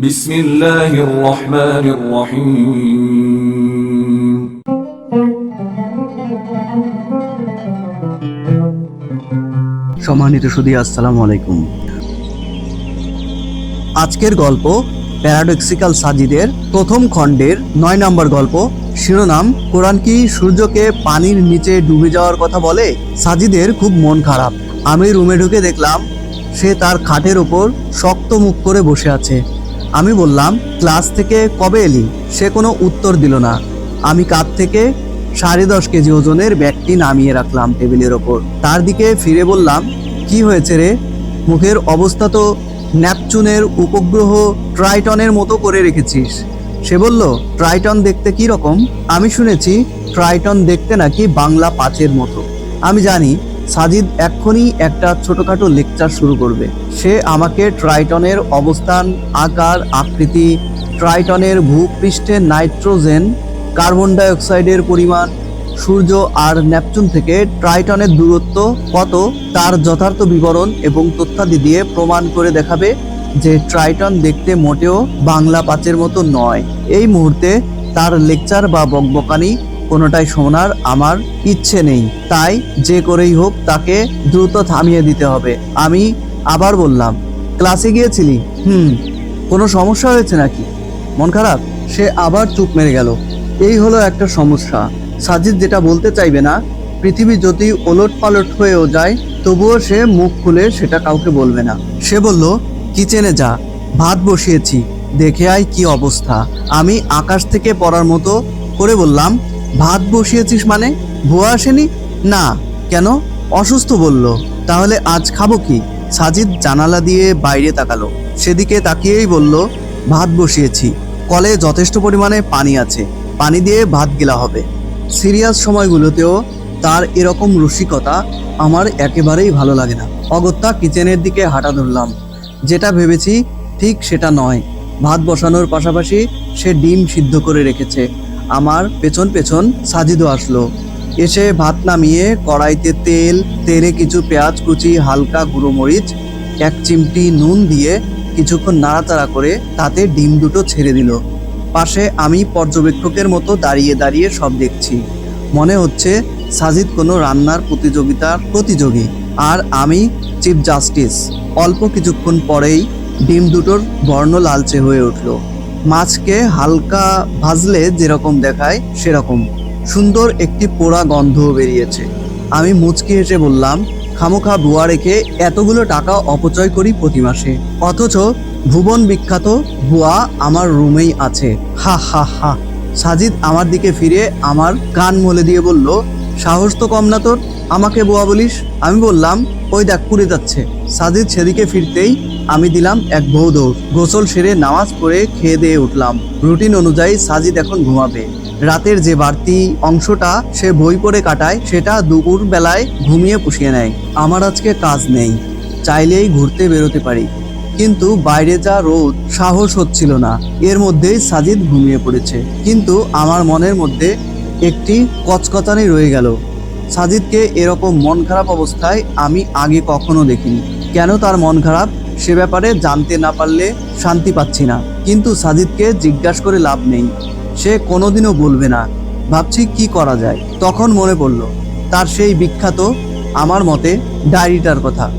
بسم الله الرحمن الرحيم সম্মানিত সুদী আসসালামু আলাইকুম আজকের গল্প প্যারাডক্সিক্যাল সাজিদের প্রথম খণ্ডের নয় নম্বর গল্প শিরোনাম কোরআন কি সূর্যকে পানির নিচে ডুবে যাওয়ার কথা বলে সাজিদের খুব মন খারাপ আমি রুমে ঢুকে দেখলাম সে তার খাটের ওপর শক্ত মুখ করে বসে আছে আমি বললাম, ক্লাস থেকে কবে এলি? সে কোনো উত্তর দিল না। আমি কাঁধ থেকে সাড়ে দশ কেজি ওজনের ব্যাগটি নামিয়ে রাখলাম টেবিলের ওপর। তার দিকে ফিরে বললাম, কি হয়েছে রে? মুখের অবস্থা তো ন্যাপচুনের উপগ্রহ ট্রাইটনের মতো করে রেখেছিস। সে বলল, ট্রাইটন দেখতে কি রকম? আমি শুনেছি, ট্রাইটন দেখতে নাকি বাংলা পাঁচের মতো। আমি জানি সাজিদ এক্ষুনি একটা ছোটখাটো লেকচার শুরু করবে। সে আমাকে ট্রাইটনের অবস্থান, আকার, আকৃতি ট্রাইটনের ভূপৃষ্ঠে নাইট্রোজেন কার্বন ডাইঅক্সাইডের পরিমাণ, সূর্য আর নেপচুন থেকে ট্রাইটনের দূরত্ব কত, তার যথার্থ বিবরণ এবং তথ্যাদি দিয়ে প্রমাণ করে দেখাবে যে ট্রাইটন দেখতে মোটেও বাংলা পাঁচের মতো নয়। এই মুহূর্তে তার লেকচার বা বকবকানি কোনোটাই শোনার আমার ইচ্ছে নেই। তাই যে করেই হোক তাকে দ্রুত থামিয়ে দিতে হবে। আমি আবার বললাম, ক্লাসে গিয়েছিলি? হুম। কোনো সমস্যা হয়েছে নাকি? মন খারাপ? সে আবার চুপ মেরে গেল। এই হলো একটা সমস্যা। সাজিদ যেটা বলতে চাইবে না, পৃথিবী যদি ওলট পালট হয়েও যায়, তবুও সে মুখ খুলে সেটা কাউকে বলবে না। সে বলল, কিচেনে যা, ভাত বসিয়েছি। দেখে আয় কি অবস্থা। আমি আকাশ থেকে পড়ার মতো করে বললাম ভাত বসিয়েছিস মানে? ভুয়া আসেনি? না। কেন? অসুস্থ বলল। তাহলে আজ খাব কি? সাজিদ জানালা দিয়ে বাইরে তাকালো। সেদিকে তাকিয়েই বলল, ভাত বসিয়েছি। কলে যথেষ্ট পরিমাণে পানি আছে। পানি দিয়ে ভাত গিলা হবে। সিরিয়াস সময়গুলোতেও তার এরকম রসিকতা আমার একেবারেই ভালো লাগে না। অগত্যা কিচেনের দিকে হাঁটা ধরলাম। যেটা ভেবেছি ঠিক সেটা নয়। ভাত বসানোর পাশাপাশি সে ডিম সিদ্ধ করে রেখেছে। আমার পেছন পেছন সাজিদও আসলো। এসে ভাত নামিয়ে কড়াইতে তেল, তেলে কিছু পেঁয়াজ কুচি, হালকা গুঁড়ো মরিচ, এক চিমটি নুন দিয়ে কিছুক্ষণ নাড়াচাড়া করে তাতে ডিম দুটো ছেড়ে দিল। পাশে আমি পর্যবেক্ষকের মতো দাঁড়িয়ে দাঁড়িয়ে সব দেখছি। মনে হচ্ছে সাজিদ কোনো রান্নার প্রতিযোগিতার প্রতিযোগী। আর আমি চিফ জাস্টিস। অল্প কিছুক্ষণ পরেই ডিম দুটোর বর্ণ লালচে হয়ে উঠল। মাছকে হালকা ভাজলে যেরকম দেখায় সেরকম। সুন্দর একটি পোড়া গন্ধ বেরিয়েছে। আমি মুচকি হেসে বললাম, খামোখা বুয়া রেখে এতগুলো টাকা অপচয় করি প্রতি মাসে। অথচ ভুবন বিখ্যাত বুয়া আমার রুমেই আছে। হা হা হা। সাজিদ আমার দিকে ফিরে আমার কান মলে দিয়ে বলল, সাহস তো কম না তোর, আমাকে বুয়া বলিস? আমি বললাম ওই দেখ, পুড়ে যাচ্ছে। সাজিদ সেদিকে ফিরতেই আমি দিলাম এক বউ দৌড়। গোসল সেরে নামাজ পড়ে খেয়ে দিয়ে উঠলাম। রুটিন অনুযায়ী সাজিদ এখন ঘুমাবে। রাতের যে বাড়তি অংশটা সে বই পড়ে কাটায়, সেটা দুপুর বেলায় ঘুমিয়ে পুষিয়ে নেয়। আমার আজকে কাজ নেই, চাইলেই ঘুরতে বেরোতে পারি। কিন্তু বাইরে যা রোদ, সাহস হচ্ছিল না। এর মধ্যেই সাজিদ ঘুমিয়ে পড়েছে। কিন্তু আমার মনের মধ্যে একটি কচকচানি রয়ে গেল। সাজিদকে এরকম মন খারাপ অবস্থায় আমি আগে কখনো দেখিনি। কেন তার মন খারাপ? সে ব্যাপারে জানতে না পারলে শান্তি পাচ্ছি না। কিন্তু সাজিদকে জিজ্ঞাসা করে লাভ নেই। সে কোনোদিনও বলবে না। ভাবছি কি করা যায়? তখন মনে পড়ল, তার সেই বিখ্যাত, আমার মতে, ডায়েরিটার কথা,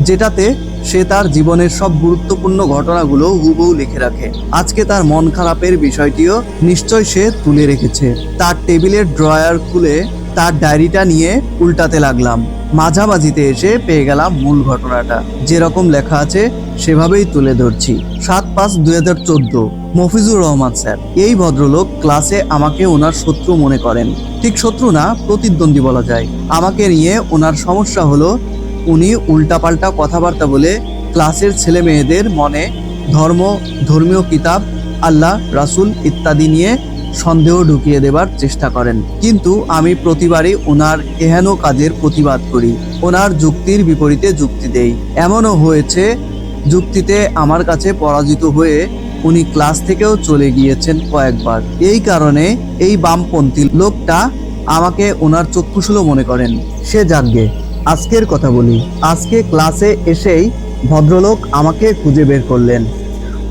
যেটাতে সে তার জীবনের সব গুরুত্বপূর্ণ ঘটনাগুলো হুবহু লিখে রাখে। আজকে তার মন খারাপের বিষয়টিও নিশ্চয় সে তুলে রেখেছে। তার টেবিলের ড্রয়ার খুলে তার ডায়েরিটা নিয়ে উল্টাতে লাগলাম। মাঝামাঝিতে এসে পেয়ে গেলাম মূল ঘটনাটা। যেরকম লেখা আছে, সেভাবেই তুলে ধরছি। সাত পাঁচ দুই হাজার চোদ্দ, মফিজুর রহমান স্যার। এই ভদ্রলোক ক্লাসে আমাকে ওনার শত্রু মনে করেন। ঠিক শত্রু না, প্রতিদ্বন্দ্বী বলা যায়। আমাকে নিয়ে ওনার সমস্যা হলো, উনি উল্টাপাল্টা কথাবার্তা বলে ক্লাসের ছেলে মেয়েদের মনে ধর্ম, ধর্মীয় কিতাব, আল্লাহ, রাসূল ইত্যাদি নিয়ে সন্দেহ ঢুকিয়ে দেবার চেষ্টা করেন। কিন্তু আমি প্রতিবারই ওনার এহেন কাজের প্রতিবাদ করি, ওনার যুক্তির বিপরীতে যুক্তি দেই। এমনও হয়েছে, যুক্তিতে আমার কাছে পরাজিত হয়ে উনি ক্লাস থেকেও চলে গিয়েছেন কয়েকবার। এই কারণে এই বামপন্থী লোকটা আমাকে ওনার চক্ষুশুলো মনে করেন। সে যাগ্যে আজকের কথা বলি। আজকে ক্লাসে এসেই ভদ্রলোক আমাকে খুঁজে বের করলেন।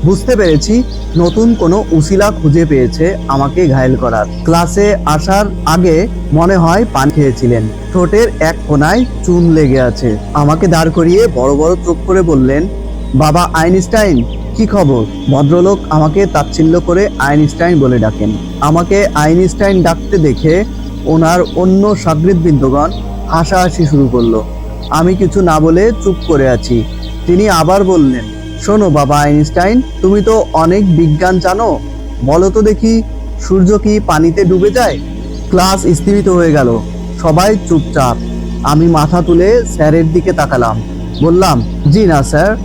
বুঝতে পেরেছি, নতুন কোনো উসিলা খুঁজে পেয়েছে আমাকে ঘায়েল করার। ক্লাসে আসার আগে মনে হয় পান খেয়েছিলেন। ঠোঁটের এক কোনায় চুন লেগে আছে। আমাকে দাঁড় করিয়ে বড় বড় চোখ করে বললেন, বাবা আইনস্টাইন, কি খবর? ভদ্রলোক আমাকে তাচ্ছিল্য করে আইনস্টাইন বলে ডাকেন। আমাকে আইনস্টাইন ডাকতে দেখে ওনার অন্য সাগরিদবৃন্দগণ হাসাহাসি শুরু করল। আমি কিছু না বলে চুপ করে আছি। তিনি আবার বললেন শোনো বাবা আইনস্টাইন, তুমি তো অনেক বিজ্ঞান জানো। বলো তো দেখি, সূর্য কি পানিতে ডুবে যায়? ক্লাস স্থিমিত হয়ে গেল। সবাই চুপচাপ। আমি মাথা তুলে স্যারের দিকে তাকালাম। বললাম, জি না, স্যার।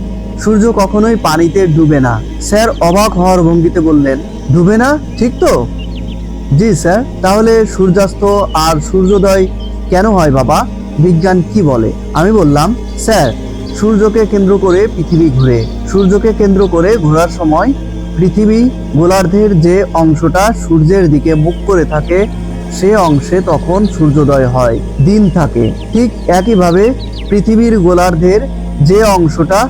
সূর্য কখনোই পানিতে ডুবে না। স্যার অবাক হওয়ার ভঙ্গিতে বললেন, ডুবে না? ঠিক তো? জি, স্যার। তাহলে সূর্যাস্ত আর সূর্যোদয় কেন হয় বাবা? বিজ্ঞান কি বলে? আমি বললাম, স্যার সূর্যকে কেন্দ্র করে পৃথিবী ঘুরে, সূর্যকে কেন্দ্র করে ঘোরার সময় পৃথিবী গোলার্ধের যে অংশটা সূর্যের দিকে মুখ করে থাকে, সে অংশে তখন সূর্যোদয় হয়, দিন থাকে। ঠিক একইভাবে পৃথিবীর গোলার্ধের যে অংশটা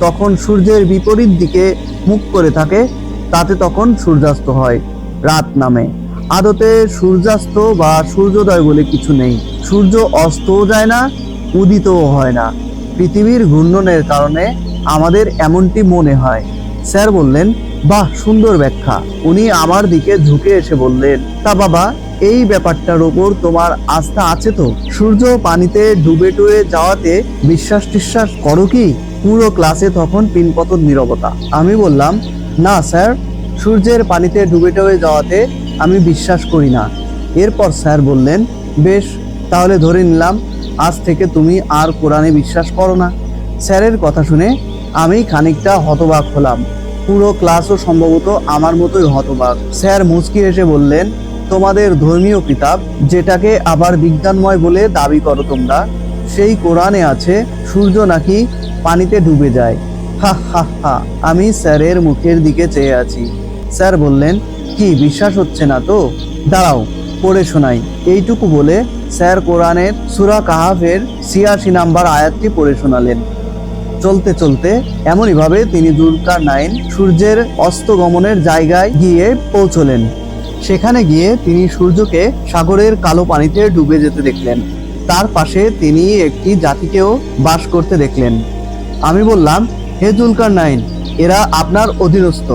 তখন সূর্যের বিপরীত দিকে মুখ করে থাকে, তাতে তখন সূর্যাস্ত হয়, রাত নামে। আদতে সূর্যাস্ত বা সূর্যোদয় বলে কিছু নেই। সূর্য অস্তও যায় না, উদিতও হয় না। পৃথিবীর ঘূর্ণনের কারণে আমাদের এমনটি মনে হয়। স্যার বললেন, বাহ, সুন্দর ব্যাখ্যা। উনি আমার দিকে ঝুঁকে এসে বললেন, তা বাবা, এই ব্যাপারটার ওপর তোমার আস্থা আছে তো? সূর্য পানিতে ডুবে টুবে যাওয়াতে বিশ্বাস টিশ্বাস করো কি? পুরো ক্লাসে তখন পিনপতন নীরবতা। আমি বললাম, না, স্যার। সূর্যের পানিতে ডুবে টুবে যাওয়াতে আমি বিশ্বাস করি না। এরপর স্যার বললেন, বেশ, তাহলে ধরে নিলাম আজ থেকে তুমি আর কোরআনে বিশ্বাস করো না। স্যারের কথা শুনে আমি খানিকটা হতবাক হলাম। পুরো ক্লাসও সম্ভবত আমার মতোই হতবাক। স্যার মুচকি এসে বললেন, তোমাদের ধর্মীয় কিতাব, যেটাকে আবার বিজ্ঞানময় বলে দাবি করো তোমরা, সেই কোরআনে আছে, সূর্য নাকি পানিতে ডুবে যায়। হা হা হা, আমি স্যারের মুখের দিকে চেয়ে আছি। স্যার বললেন, কি, বিশ্বাস হচ্ছে না তো? দাঁড়াও পড়ে শোনাই। এইটুকু বলে স্যার কোরআনের সুরা কাহাফের ছিয়াশি নাম্বার আয়াতটি পড়ে শোনালেন। চলতে চলতে এমনইভাবে তিনি দুর্গার নাইন সূর্যের অস্তগমনের জায়গায় গিয়ে পৌঁছলেন। সেখানে গিয়ে তিনি সূর্যকে সাগরের কালো পানিতে ডুবে যেতে দেখলেন। তার পাশে তিনি একটি জাতিকেও বাস করতে দেখলেন। আমি বললাম, হে জুলকার নাইন, এরা আপনার অধীনস্থ।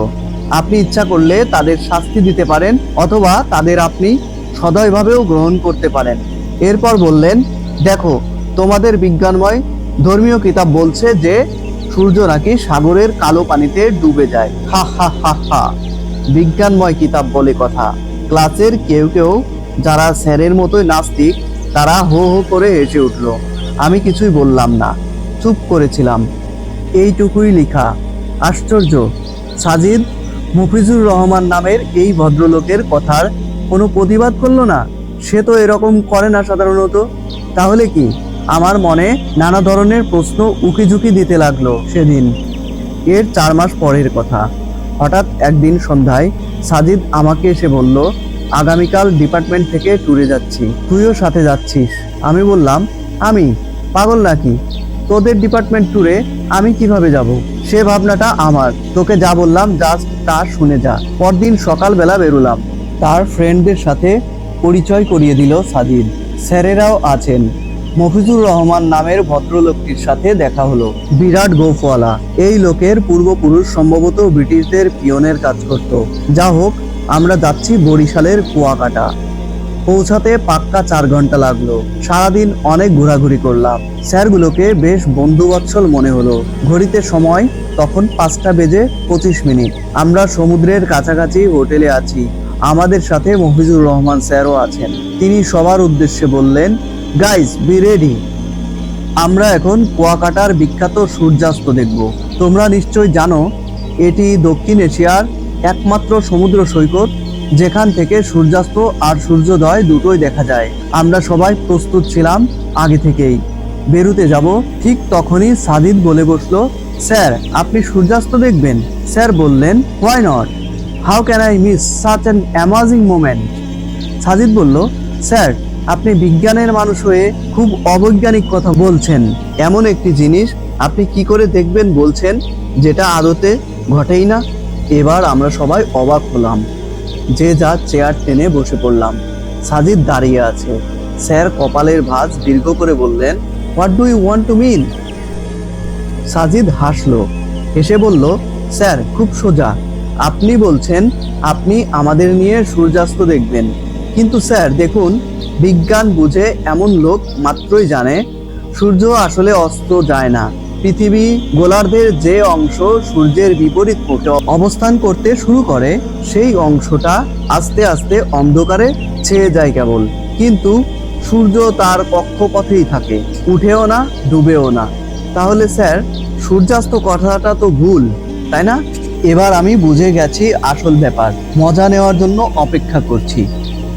আপনি ইচ্ছা করলে তাদের শাস্তি দিতে পারেন অথবা তাদের আপনি সদয়ভাবেও গ্রহণ করতে পারেন। এরপর বললেন, দেখো, তোমাদের বিজ্ঞানময় ধর্মীয় কিতাব বলছে যে, সূর্য নাকি সাগরের কালো পানিতে ডুবে যায়। হা হা হা হা। বিজ্ঞানময় কিতাব বলে কথা। ক্লাসের কেউ কেউ, যারা স্যারের মতোই নাস্তিক, তারা হো হো করে হেসে উঠল। আমি কিছুই বললাম না। চুপ করেছিলাম। এইটুকুই লেখা। আশ্চর্য। সাজিদ মুফিজুর রহমান নামের এই ভদ্রলোকের কথার কোনো প্রতিবাদ করল না? সে তো এরকম করে না সাধারণত। তাহলে কি? আমার মনে নানা ধরনের প্রশ্ন উকিঝুঁকি দিতে লাগল সেদিন। এর চার মাস পরের কথা। হঠাৎ একদিন সন্ধ্যায় সাজিদ আমাকে এসে বলল, আগামীকাল ডিপার্টমেন্ট থেকে ট্যুরে যাচ্ছি। তুইও সাথে যাচ্ছিস? আমি বললাম, আমি? পাগল নাকি? তোদের ডিপার্টমেন্ট ট্যুরে আমি কীভাবে যাব? সে ভাবনাটা আমার। তোকে যা বললাম, জাস্ট তা শুনে যা। পরদিন সকালবেলা বেরোলাম। তার ফ্রেন্ডদের সাথে পরিচয় করিয়ে দিল সাজিদ স্যারেরাও আছেন। মফিজুর রহমান নামের ভদ্রলোকটির সাথে দেখা হলো। বিরাট গোফওয়ালা। এই লোকের পূর্বপুরুষ সম্ভবত ব্রিটিশদের পিয়নের কাজ করত। যা হোক, আমরা যাচ্ছি বরিশালের কুয়াকাটা। পৌঁছাতে পাক্কা চার ঘণ্টা লাগল। সারাদিন অনেক ঘোরাঘুরি করলাম। স্যারগুলোকে বেশ বন্ধুবৎসল মনে হলো। ঘড়িতে সময়, তখন পাঁচটা বেজে পঁচিশ মিনিট। আমরা সমুদ্রের কাছাকাছি হোটেলে আছি। আমাদের সাথে মফিজুর রহমান স্যারও আছেন। তিনি সবার উদ্দেশ্যে বললেন গাইস বি রেডি আমরা এখন কুয়াকাটার বিখ্যাত সূর্যাস্ত দেখব। তোমরা নিশ্চয় জানো, এটি দক্ষিণ এশিয়ার একমাত্র সমুদ্র সৈকত, যেখান থেকে সূর্যাস্ত আর সূর্যোদয় দুটোই দেখা যায়। আমরা সবাই প্রস্তুত ছিলাম আগে থেকেই। বেরুতে যাব। ঠিক তখনই সাদিদ বলে বসল, স্যার, আপনি সূর্যাস্ত দেখবেন? স্যার বললেন why not how can I miss such an amazing moment Sajid বলল, স্যার, আপনি বিজ্ঞানের মানুষ হয়ে খুব অবৈজ্ঞানিক কথা বলছেন। এমন একটি জিনিস আপনি কি করে দেখবেন বলছেন, যেটা আদতে ঘটেই না? এবার আমরা সবাই অবাক হলাম। যে যা চেয়ার টেনে বসে পড়লাম। সাজিদ দাঁড়িয়ে আছে। স্যার কপালের ভাঁজ দীর্ঘ করে বললেন what do you want to mean Sajid হাসলো। হেসে বলল, স্যার, খুব সোজা। আপনি বলছেন, আপনি আমাদের নিয়ে সূর্যাস্ত দেখবেন। কিন্তু স্যার, দেখুন, বিজ্ঞান বুঝে এমন লোক মাত্রই জানে, সূর্য আসলে অস্ত যায় না। পৃথিবী গোলার্ধের যে অংশ সূর্যের বিপরীত পথে অবস্থান করতে শুরু করে, সেই অংশটা আস্তে আস্তে অন্ধকারে ছেয়ে যায় কেবল। কিন্তু সূর্য তার কক্ষপথেই থাকে, উঠেও না, ডুবেও না। তাহলে স্যার, সূর্যাস্ত কথাটা তো ভুল, তাই না? এবার আমি বুঝে গেছি আসল ব্যাপার। মজা নেওয়ার জন্য অপেক্ষা করছি।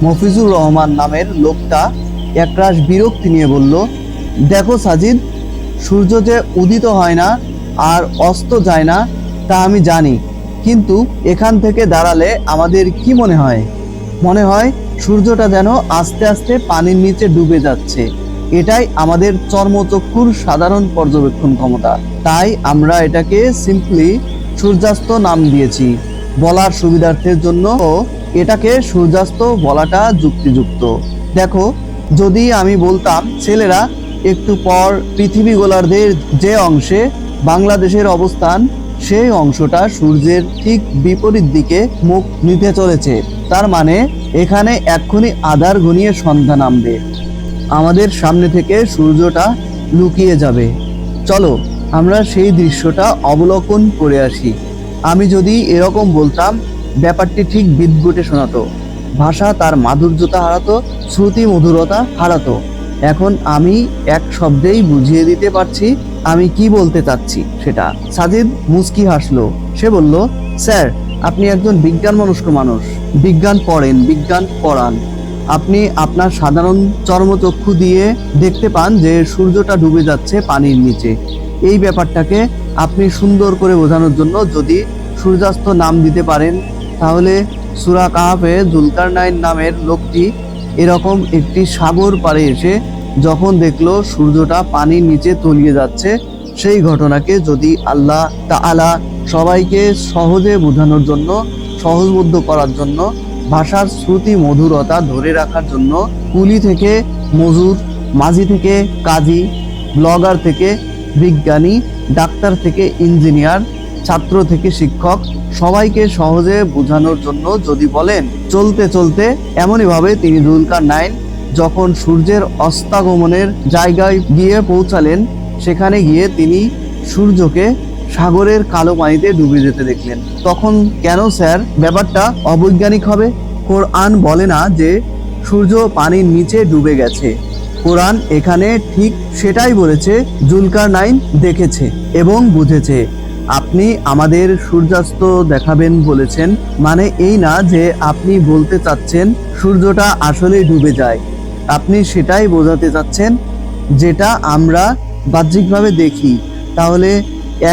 মফিজুর রহমান নামের লোকটা একরাশ বিরক্তি নিয়ে বলল, দেখো সাজিদ, সূর্য যে উদিত হয় না আর অস্ত যায় না, তা আমি জানি। কিন্তু এখান থেকে দাঁড়ালে আমাদের কি মনে হয়? মনে হয় সূর্যটা যেন আস্তে আস্তে পানির নিচে ডুবে যাচ্ছে। এটাই আমাদের চর্মচক্ষুর সাধারণ পর্যবেক্ষণ ক্ষমতা। তাই আমরা এটাকে সিম্পলি সূর্যাস্ত নাম দিয়েছি। বলার সুবিধার্থের জন্য এটাকে সূর্যাস্ত বলাটা যুক্তিযুক্ত। দেখো, যদি আমি বলতাম, ছেলেরা, একটু পর পৃথিবী গোলার্ধের যে অংশে বাংলাদেশের অবস্থান, সেই অংশটা সূর্যের ঠিক বিপরীত দিকে মুখ নিতে চলেছে। তার মানে এখানে এক্ষুনি আধার ঘনিয়ে সন্ধ্যা নামবে। আমাদের সামনে থেকে সূর্যটা লুকিয়ে যাবে। চলো আমরা সেই দৃশ্যটা অবলোকন করে আসি। আমি যদি এরকম বলতাম, ব্যাপারটি ঠিক বিদ্যুটে শোনাতো। ভাষা তার মাধুর্যতা হারাতো, শ্রুতি মধুরতা হারাতো। এখন আমি এক শব্দেই বুঝিয়ে দিতে পারছি, আমি কি বলতে চাচ্ছি সেটা। সাজিদ মুস্কি হাসলো। সে বলল, স্যার, আপনি একজন বিজ্ঞান মনস্ক মানুষ। বিজ্ঞান পড়েন, বিজ্ঞান পড়ান। আপনি আপনার সাধারণ চর্মচক্ষু দিয়ে দেখতে পান যে সূর্যটা ডুবে যাচ্ছে পানির নিচে। এই ব্যাপারটাকে আপনি সুন্দর করে বোঝানোর জন্য যদি সূর্যাস্ত নাম দিতে পারেন, তাহলে সুরা কাহাফে জুলকার নাইন নামের লোকটি এরকম একটি সাগর পাড়ে এসে যখন দেখল সূর্যটা পানির নিচে তলিয়ে যাচ্ছে, সেই ঘটনাকে যদি আল্লাহ তা তাআলা সবাইকে সহজে বোঝানোর জন্য সহজবোধ্য করার জন্য, ভাষার শ্রুতি মধুরতা ধরে রাখার জন্য, কুলি থেকে মজুর, মাঝি থেকে কাজী, ব্লগার থেকে বিজ্ঞানী, ডাক্তার থেকে ইঞ্জিনিয়ার, ছাত্র থেকে শিক্ষক, সবাইকে সহজে বোঝানোর জন্য যদি বলেন, চলতে চলতে এমনইভাবে তিনি জুলকার নাইন যখন সূর্যের অস্তাগমনের জায়গায় গিয়ে পৌঁছালেন, সেখানে গিয়ে তিনি সূর্যকে সাগরের কালো পানিতে ডুবে যেতে দেখলেন। তখন কেন স্যার? ব্যাপারটা অবৈজ্ঞানিক হবে। কোরআন বলে না যে সূর্য পানির নিচে ডুবে গেছে। কোরআন এখানে ঠিক সেটাই বলেছে, জুলকার নাইন দেখেছে এবং বুঝেছে। আপনি আমাদের সূর্যাস্ত দেখাবেন বলেছেন মানে এই না যে আপনি বলতে চাচ্ছেন সূর্যটা আসলে ডুবে যায়। আপনি সেটাই বোঝাতে চাচ্ছেন, যেটা আমরা বাহ্যিকভাবে দেখি। তাহলে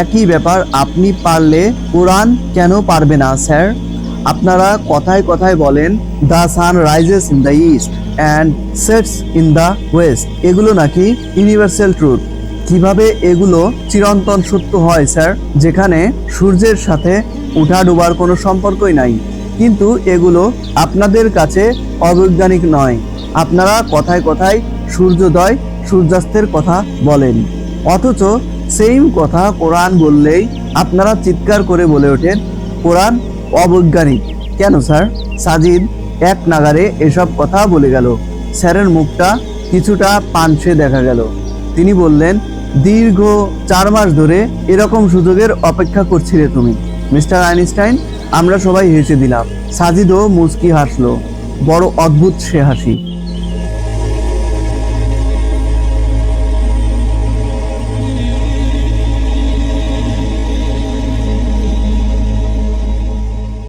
একই ব্যাপার, আপনি পারলে কোরআন কেন পারবে না, স্যার? আপনারা কথায় কথায় বলেন, the sun rises in the east. And sets in the west এগুলো নাকি ইউনিভার্সাল ট্রুথ কীভাবে এগুলো চিরন্তন সত্য হয় স্যার যেখানে সূর্যের সাথে উঠা ডোবার কোনো সম্পর্কই নাই। কিন্তু এগুলো আপনাদের কাছে অবৈজ্ঞানিক নয়। আপনারা কথায় কথায় সূর্যোদয়, সূর্যাস্তের কথা বলেন। অথচ সেম কথা কোরআন বললেই আপনারা চিৎকার করে বলে ওঠেন, কোরআন অবৈজ্ঞানিক। কেন স্যার সাজিদ এক নাগারে এসব কথা বলে গেল। স্যারের মুখটা কিছুটা পানসে দেখা গেল। তিনি বললেন, দীর্ঘ চার মাস ধরে এরকম সুযোগের অপেক্ষা করছিলে তুমি। মিস্টার আইনস্টাইন, আমরা সবাই হেসে দিলাম। সাজিদও মুচকি হাসলো। বড় অদ্ভুত সে হাসি।